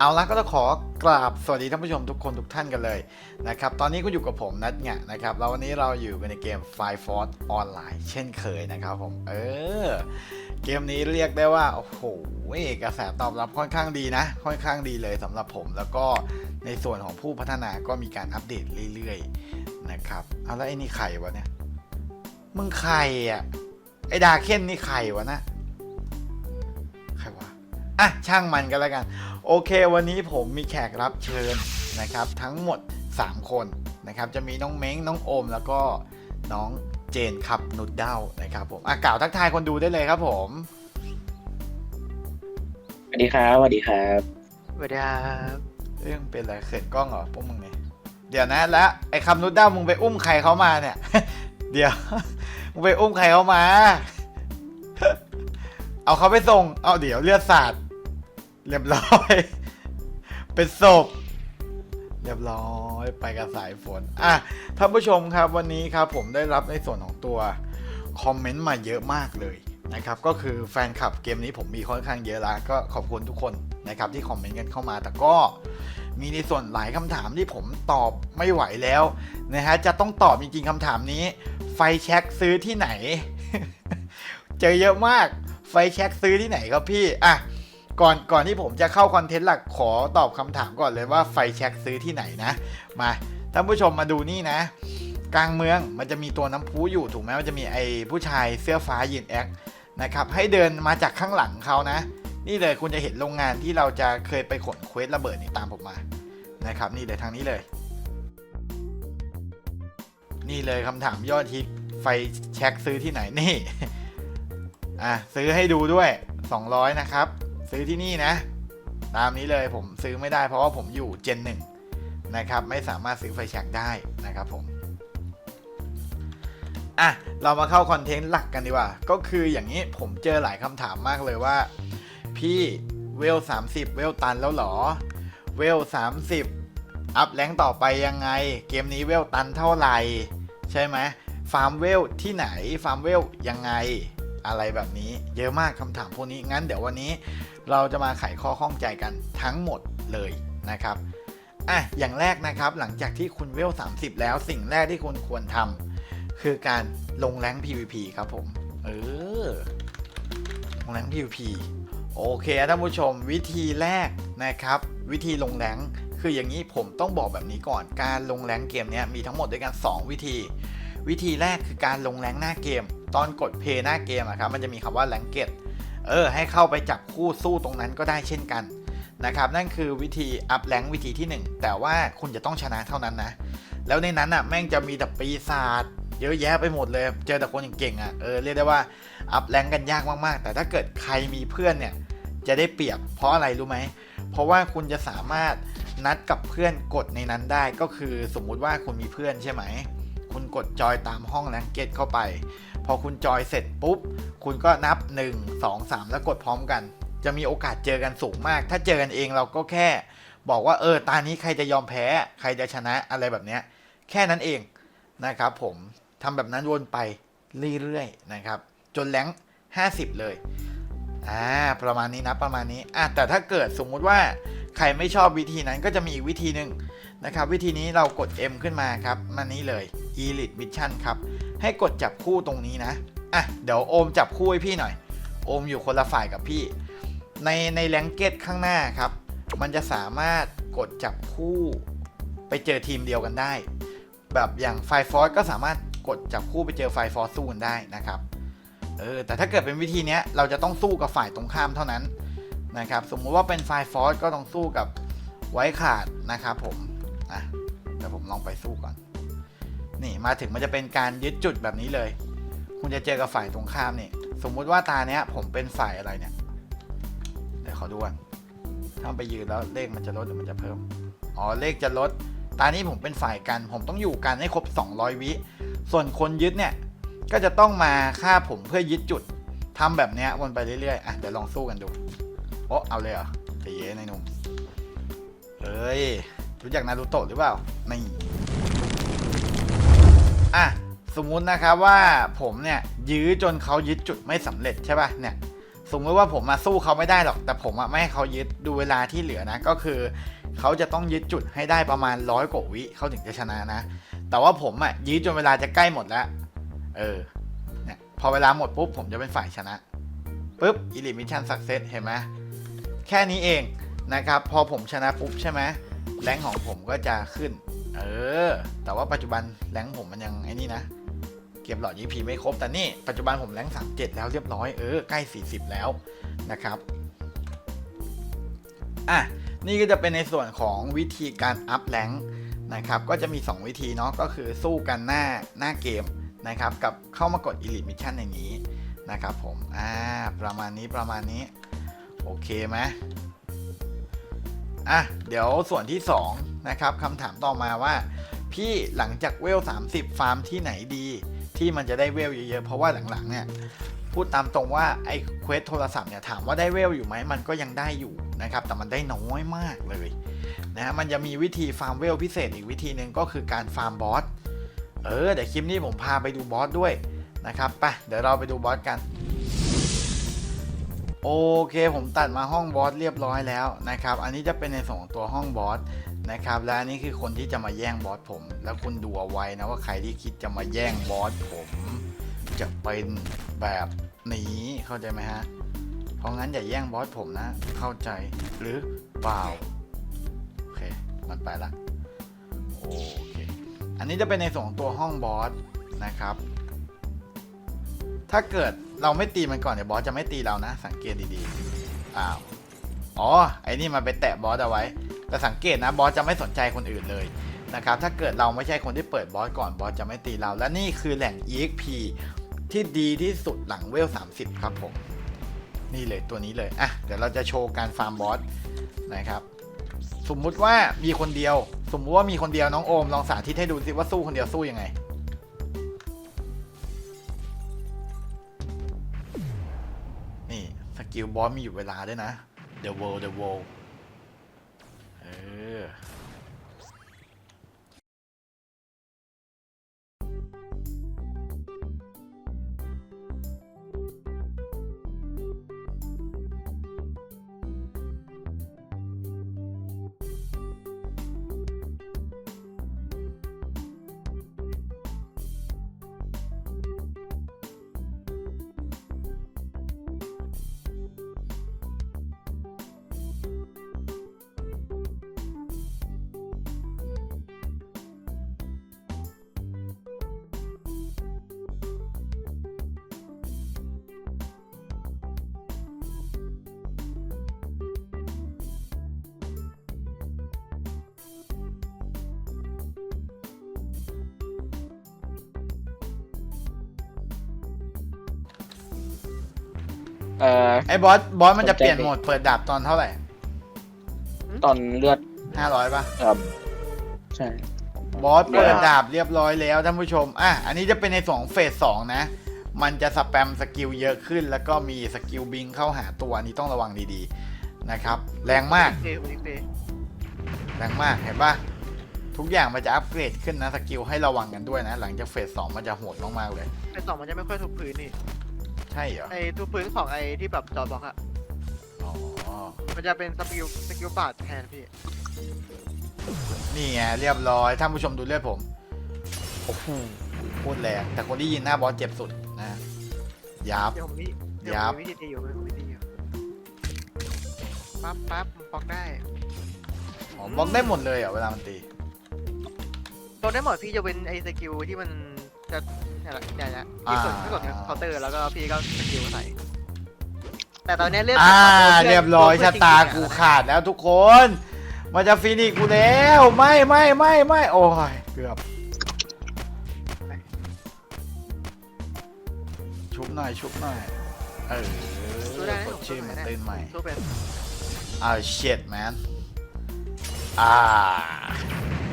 เอาละก็ต้องขอกราบสวัสดีท่านผู้ชมทุกคนทุกท่านกันเลยนะครับตอนนี้ก็อยู่กับผมนัทเนี่ยนะครับแล้ววันนี้เราอยู่กันในเกม Fire Force ออนไลน์เช่นเคยนะครับผมเออเกมนี้เรียกได้ว่าโอ้โหกระแสตอบรับค่อนข้างดีนะ ค่อนข้างดีเลยสำหรับผม แล้วก็ในส่วนของผู้พัฒนาก็มีการอัปเดตเรื่อยๆนะครับเอาแล้วไอ้นี่ใครวะเนี่ยมึงใครอะไอ้ดาเคนนี่ใครวะนะ อะช่างมันกันแล้วกัน โอเค วันนี้ผมมีแขกรับเชิญนะครับ ทั้งหมด 3 คนนะครับ จะมีน้องเม้งน้องโอม แล้วก็น้องเจนครับนุดเด้านะครับผมอะกล่าวทักทายคนดูได้เลยครับผมสวัสดีครับสวัสดีครับสวัสดีครับเรื่องเป็นอะไรเขินกล้องเหรอพวกมึงเนี่ยเดี๋ยวนะแล้วไอ้คำนุดเด้ามึงไปอุ้มใครเขามาเนี่ย เดี๋ยวมึงไปอุ้มใครเขามา เอาเขาไปส่ง เอาเดี๋ยวเลือดสาด เรียบร้อย เป็นศพ เรียบร้อยไปกับสายฝน อะท่านผู้ชมครับวันนี้ครับผมได้รับในส่วนของตัวคอมเมนต์มาเยอะมากเลยนะครับก็คือแฟนคลับเกมนี้ผมมีค่อนข้างเยอะล้วก็ขอบคุณทุกคนนะครับที่คอมเมนต์กันเข้ามา แต่ก็มีในส่วนหลายคำถามที่ผมตอบไม่ไหวแล้วนะฮะจะต้องตอบจริงๆคำถามนี้ ไฟแช็กซื้อที่ไหน เจอเยอะมากไฟแช็กซื้อที่ไหนครับพี่อะ ก่อนก่อนที่ผมจะเข้าคอนเทนต์หลักขอตอบคำถามก่อนเลยว่าไฟแช็กซื้อที่ไหนนะ มาท่านผู้ชมมาดูนี่นะ กลางเมืองมันจะมีตัวน้ำพุอยู่ถูกไหมมันจะมีไอ้ผู้ชายเสื้อฟ้ายืนแอคนะครับให้เดินมาจากข้างหลังเขานะ นี่เลยคุณจะเห็นโรงงานที่เราจะเคยไปขนเควสระเบิดนี่ตามผมมานะครับนี่เลยทางนี้เลย นี่เลยคำถามยอดฮิตไฟแช็กซื้อที่ไหนนี่อะซื้อให้ดูด้วย 200 นะครับ ซื้อที่นี่นะ ตามนี้เลยผมซื้อไม่ได้เพราะว่าผมอยู่เจนหนึ่งนะครับ ไม่สามารถซื้อไฟแช็กได้นะครับผมอะเรามาเข้าคอนเทนต์หลักกันดีกว่า ก็คืออย่างนี้ผมเจอหลายคำถามมากเลยว่า พี่เวล 30 เวลตันแล้วเหรอ เวล 30 อัพแรงต่อไปยังไง เกมนี้เวลตันเท่าไหร่ ใช่ไหมฟาร์มเวลที่ไหน ฟาร์มเวลยังไง อะไรแบบนี้ เยอะมากคำถามพวกนี้ งั้นเดี๋ยววันนี้ เราจะมาไขข้อข้องใจกันทั้งหมดเลยนะครับอะอย่างแรกนะครับหลังจากที่คุณเวล 30 แล้วสิ่งแรกที่คุณควรทำคือการลงแรง PVP ครับผมเออลงแรง PVP โอเคท่านผู้ชมวิธีแรกนะครับ วิธีลงแรงคืออย่างนี้ผมต้องบอกแบบนี้ก่อน การลงแรงเกมเนี้ยมีทั้งหมดด้วยกัน 2 วิธี วิธีแรกคือการลงแรงหน้าเกม ตอนกดเพย์หน้าเกมอะครับมันจะมีคำว่าแรงเกต เออให้เข้าไปจับคู่สู้ตรงนั้นก็ได้เช่นกันนะครับนั่นคือวิธีอัพแรงวิธีที่ 1 แต่ว่าคุณจะต้องชนะเท่านั้นนะ แล้วในนั้นอะแม่งจะมีแต่ปีศาจเยอะแยะไปหมดเลย เจอแต่คนเก่งอะเออเรียกได้ว่าอัพแรงกันยากมากๆ แต่ถ้าเกิดใครมีเพื่อนเนี่ยจะได้เปรียบเพราะอะไรรู้ไหม เพราะว่าคุณจะสามารถนัดกับเพื่อนกดในนั้นได้ก็คือสมมุติว่าคุณมีเพื่อนใช่ไหม คุณกดจอยตามห้องแรงเกตเข้าไป พอคุณจอยเสร็จปุ๊บ คุณก็นับ 1 2 3 แล้วกดพร้อมกัน จะมีโอกาสเจอกันสูงมาก ถ้าเจอกันเองเราก็แค่ บอกว่าเออตานี้ใครจะยอมแพ้ ใครจะชนะอะไรแบบเนี้ยแค่นั้นเองนะครับผมทำแบบนั้นวนไปเรื่อยๆนะครับ จนแรง50 เลยอ่าประมาณนี้นะประมาณนี้อะแต่ถ้าเกิดสมมุติว่าใครไม่ชอบวิธีนั้นก็จะมีอีกวิธีหนึ่งนะครับ วิธีนี้เรากด M ขึ้นมาครับ มานี้เลย Elite Mission ครับ ให้กดจับคู่ตรงนี้นะอะเดี๋ยวโอมจับคู่ให้พี่หน่อย โอมอยู่คนละฝ่ายกับพี่ ในในแรงเกตข้างหน้าครับ มันจะสามารถกดจับคู่ไปเจอทีมเดียวกันได้ แบบอย่างไฟฟอร์ก็สามารถกดจับคู่ไปเจอไฟฟอร์สู้กันได้นะครับเออแต่ถ้าเกิดเป็นวิธีเนี้ยเราจะต้องสู้กับฝ่ายตรงข้ามเท่านั้นนะครับ สมมุติว่าเป็นไฟฟอร์ก็ต้องสู้กับไว้ขาดนะครับผมอะเดี๋ยวผมลองไปสู้ก่อน นี่มาถึงมันจะเป็นการยึดจุดแบบนี้เลย คุณจะเจอกับฝ่ายตรงข้ามนี่ สมมุติว่าตาเนี้ย ผมเป็นฝ่ายอะไรเนี่ย เดี๋ยวขอดูก่อนถ้าไปยืนแล้วเลขมันจะลดหรือมันจะเพิ่ม อ๋อเลขจะลด ตานี้ผมเป็นฝ่ายกัน ผมต้องอยู่กันให้ครบ 200 วิ ส่วนคนยึดเนี่ย ก็จะต้องมาฆ่าผมเพื่อยึดจุดทำแบบเนี้ยวนไปเรื่อยๆ อะเดี๋ยวลองสู้กันดู โอ้เอาเลยเหรอใจเย็นนหนุ่มเอ้ยรู้จักนารูโตะหรือเปล่า นี่ อะสมมุตินะครับว่าผมเนี่ยยื้อจนเขายึดจุดไม่สำเร็จใช่ป่ะเนี่ยสมมติว่าผมมาสู้เขาไม่ได้หรอก แต่ผมอะไม่ให้เขายึดดูเวลาที่เหลือนะก็คือเขาจะต้องยึดจุดให้ได้ประมาณร้อยกว่าวิเขาถึงจะชนะนะ แต่ว่าผมอะยืดจนเวลาจะใกล้หมดแล้ว เออเนี่ยพอเวลาหมดปุ๊บผมจะเป็นฝ่ายชนะปุ๊บอิลิมิชันสักเซสเห็นไหมแค่นี้เองนะครับ พอผมชนะปุ๊บใช่ไหมแรงของผมก็จะขึ้น เออ แต่ว่าปัจจุบันแรงผมมันยังไอ้นี่นะ เก็บหลอด EP ไม่ครบ แต่นี่ปัจจุบันผมแรงค์37แล้วเรียบร้อย เออ ใกล้ 40 แล้วนะครับ อะ นี่ก็จะเป็นในส่วนของวิธีการอัพแรงนะครับ ก็จะมี 2 วิธีเนาะ ก็คือสู้กันหน้าหน้าเกมนะครับ กับเข้ามากด Elite Mission อย่างนี้นะครับผม อ่า ประมาณนี้ประมาณนี้ โอเคไหมอะ เดี๋ยวส่วนที่ 2 นะครับคำถามต่อมาว่า พี่หลังจากเวล 30 ฟาร์มที่ไหนดี ที่มันจะได้เวลเยอะๆ เพราะว่าหลังๆเนี่ยพูดตามตรงว่าไอ้เควสโทรศัพท์เนี่ยถามว่าได้เวลอยู่ไหมมันก็ยังได้อยู่นะครับแต่มันได้น้อยมากเลยนะฮะมันจะมีวิธีฟาร์มเวลพิเศษอีกวิธีหนึ่งก็คือการฟาร์มบอสเออเดี๋ยวคลิปนี้ผมพาไปดูบอสด้วยนะครับไปเดี๋ยวเราไปดูบอสกันโอเคผมตัดมาห้องบอสเรียบร้อยแล้วนะครับ อันนี้จะเป็นในส่วนของตัวห้องบอส นะครับ และอันนี้คือคนที่จะมาแย่งบอสผม แล้วคุณดูเอาไว้นะว่าใครที่คิดจะมาแย่งบอสผม จะเป็นแบบนี้เข้าใจไหมฮะ เพราะงั้นอย่าแย่งบอสผมนะ เข้าใจหรือเปล่า โอเค มันไปละโอเค อันนี้จะเป็นในส่วนของตัวห้องบอสนะครับ ถ้าเกิดเราไม่ตีมันก่อนเดี๋ยวบอสจะไม่ตีเรานะ สังเกตดีๆ อ้าว อ๋อ ไอ้นี่มันไปแตะบอสเอาไว้ แต่สังเกตนะบอสจะไม่สนใจคนอื่นเลยนะครับถ้าเกิดเราไม่ใช่คนที่เปิดบอสก่อนบอสจะไม่ตีเรา และนี่คือแหล่ง EXP ที่ดีที่สุดหลังเวล 30 ครับผม นี่เลยตัวนี้เลยอะเดี๋ยวเราจะโชว์การฟาร์มบอสนะครับสมมุติว่ามีคนเดียว สมมุติว่ามีคนเดียวน้องโอมลองสาธิตให้ดูสิว่าสู้คนเดียวสู้ยังไงนี่สกิลบอสมีอยู่เวลาด้วยนะ The World The World เอ่อ ไอ้บอสบอสมันจะสนใจเปลี่ยนโหมดเปิดดาบตอนเท่าไหร่ตอนเลือดห้าร้อยป่ะ เอ่อใช่ บอสเปิดเดี๋ยวดาบเรียบร้อยแล้วท่านผู้ชม อะ อันนี้จะเป็นในสองเฟสสองนะ มันจะสแปมสกิลเยอะขึ้น แล้วก็มีสกิลบิงเข้าหาตัวอันนี้ต้องระวังดีๆนะครับ แรงมากเฟย์วันนี้เฟย์แรงมากเห็นปะทุกอย่างมันจะอัปเกรดขึ้นนะสกิลให้ระวังกันด้วยนะ หลังจากเฟสสองมันจะโหดมากๆเลย ไอสองมันจะไม่ค่อยทุบพื้นนี่ ใช่เหรอไอทุบพื้นของไอที่แบบจอดบล็อกอะอ๋อ มันจะเป็นสกิลสกิลบาดแทนพี่ นี่ไงเรียบร้อยท่านผู้ชมดูเลือดผมโอ้โหโคตรแรงแต่คนที่ยินหน้าบอสเจ็บสุดนะยับ เดี๋ยวผมนี่เดี๋ยวยัผบมมีวิธีตีอยู่มีวิธีอยู่ปั๊บปั๊บบล็อกได้อ๋อบล็อกได้หมดเลยเหรอเวลามันตีบล็อกได้หมดพี่จะเป็นไอสกิลที่มันจะ เนี่ยแหละเนี่ยนะพี่กดอ่าพี่กดเคาน์เตอร์แล้วก็พี่ก็สกิลใส่แต่ตอนนี้เลือกอ่าพื่นเรียบร้อยเพื่ชะนตาจริงๆกูอะขาดแล้วทุกคน มันจะฟินิชกูแล้วไม่ไม่ไม่ไม่โอ้ยเกือบชุบหน่อยชุบหน่อยเออสู้ได้นะกดชื่อมันตื่นใหม่สู้เป็นอ่า shit man อ่า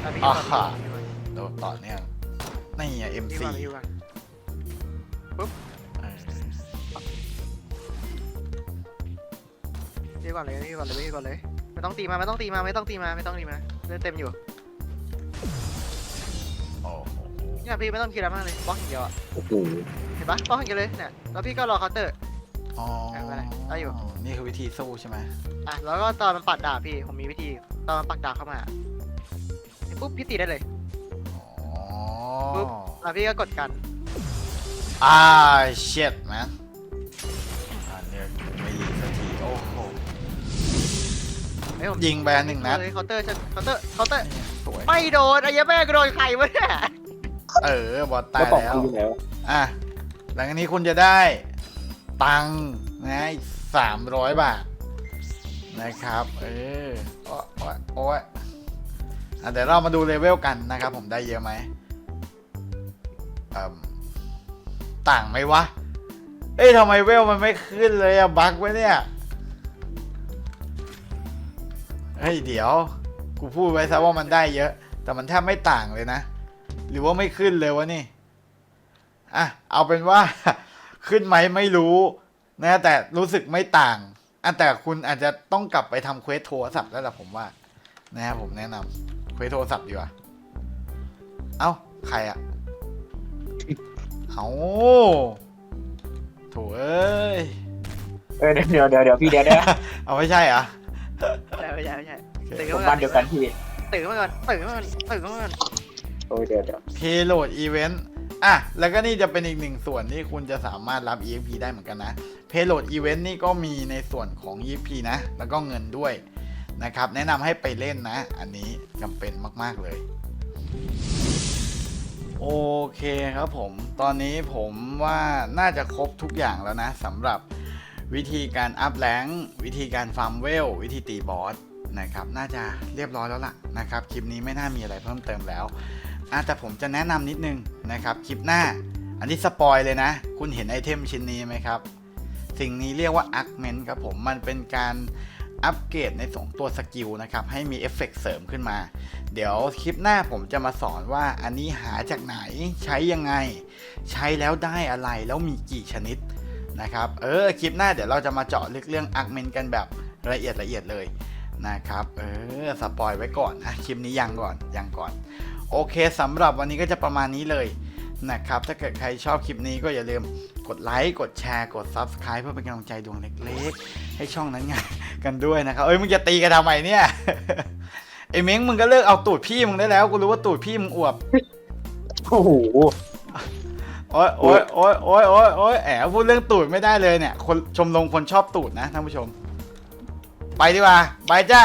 แต่พี่อ่าก่อนฮะพี่ก่อนโดนต่อเนื่อง นี่ไงพี่ MC ก่อนพี่ก่อนเออพี่ก่อนเลยพี่ก่อนเลยพี่ก่อนเลยไม่ต้องตีมาไม่ต้องตีมาไม่ต้องตีมาไม่ต้องตีมาเลือดเต็มอยู่โอ้โหเนี่ยพี่ไม่ต้องคิดอะไรมากเลยบล็อกอย่างเดียวอะโอ้โหเห็นปะบล็อกอย่างเดียวเลยเนี่ยแล้วพี่ก็รอเคาน์เตอร์ อ๋อไม่เป็นไรได้อยู่ นี่คือวิธีสู้ใช่ไหมอะแล้วก็ตอนมันปัดดาบพี่ผมมีวิธีตอนมันปักดาบเข้ามาปุ๊บพี่ตีได้เลยอ๋อ ปุ๊บแล้วพี่ก็กดกัน อ่าเช็ดนะอันเนี้ยไม่ยิงสักทีโอ้โหไอ้ผมยิงไปอันหนึ่งนัดเลยเคาน์เตอร์จะเคาน์เตอร์เคาน์เตอร์สวยไม่โดนไอ้เหี้ยแม่ก็โดนใครวะเนี่ยเออบอลตาแล้วยกล่องแล้วคืออยู่ไหนวะอะหลังจากนี้คุณจะได้ตังค์นะสามร้อยบาท นะครับ เออโอ้โอ้ยโอ้ยอะเดี๋ยวเรามาดูเลเวลกันนะครับ ผมได้เยอะไหมเอิ่ม ต่างไหมวะ เอ้ยทำไมเวลมันไม่ขึ้นเลยอะบั๊กไว้เนี่ยเฮ้ยเดี๋ยว กูพูดไว้ซะว่ามันได้เยอะ แต่มันแทบไม่ต่างเลยนะ หรือว่าไม่ขึ้นเลยวะนี่อะเอาเป็นว่า ขึ้นไหมไม่รู้นะแต่รู้สึกไม่ต่างอะแต่คุณอาจจะต้องกลับไปทำเควสโทรศัพท์แล้วล่ะผมว่า นะครับผมแนะนำเควสโทรศัพท์ดีกว่า เอ้า ใครอะ เอาโถเอ้ย เออเดี๋ยวเดี๋ยวเดี๋ยวพี่เดี๋ยวเดี๋ยวเอาไม่ใช่เหรอะไม่ใช่ไม่ใช่ไม่ใช่ตื่นผมขึ้นบ้ามานเดียวกันพี่ตื่นขึ้นมาก่อนตื่นขึ้นมาก่อนตื่นขึ้นมาก่อนโอ้ยเดี๋ยวเดี๋ยว Payload Event อะ แล้วก็นี่จะเป็นอีกหนึ่งส่วนที่คุณจะสามารถรับ EXP ได้เหมือนกันนะ Payload Event นี่ก็มีในส่วนของ EXP นะ แล้วก็เงินด้วยนะครับ แนะนำให้ไปเล่นนะ อันนี้จำเป็นมาก ๆ เลยโอ เคครับผม ตอนนี้ผมว่าน่าจะครบทุกอย่างแล้วนะสำหรับวิธีการอัพแรงวิธีการฟาร์มเวล วิธีตีบอสนะครับ น่าจะเรียบร้อยแล้วล่ะนะครับ คลิปนี้ไม่น่ามีอะไรเพิ่มเติมแล้วแต่ผมจะแนะนำนิดนึงนะครับ คลิปหน้า อันนี้สปอยเลยนะ คุณเห็นไอเทมชิ้นนี้ไหมครับ สิ่งนี้เรียกว่า a r g m e n t ครับผม มันเป็นการ อัปเกรดในส่วนตัวสกิลนะครับ ให้มีเอฟเฟกต์เสริมขึ้นมา เดี๋ยวคลิปหน้าผมจะมาสอนว่าอันนี้หาจากไหนใช้ยังไง ใช้แล้วได้อะไรแล้วมีกี่ชนิดนะครับ เออ คลิปหน้าเดี๋ยวเราจะมาเจาะลึกเรื่อง a r g m e n t กันแบบละเอียดละเอียดเลยนะครับ เออ สปอยไว้ก่อนนะคลิปนี้ยังก่อนยังก่อน โอเคสำหรับวันนี้ก็จะประมาณนี้เลย นะครับ ถ้าเกิดใครชอบคลิปนี้ก็อย่าลืมกดไลค์ กดแชร์ กด Subscribe เพื่อเป็นกำลังใจดวงเล็กๆ ให้ช่องนั้นไงกันด้วยนะครับ เอ้ย มึงจะตีกันทำไมเนี่ย ไอ้เม้งมึงก็เลิกเอาตูดพี่มึงได้แล้ว กูรู้ว่าตูดพี่มึงอวบ โอ้โห โอ๊ยโอ๊ยโอ๊ยโอ๊ยโอ๊ยโอ๊ยแอบพูดเรื่องตูดไม่ได้เลยเนี่ย คนชมรมคนชอบตูดนะท่านผู้ชม ไปดีกว่า ไปจ้า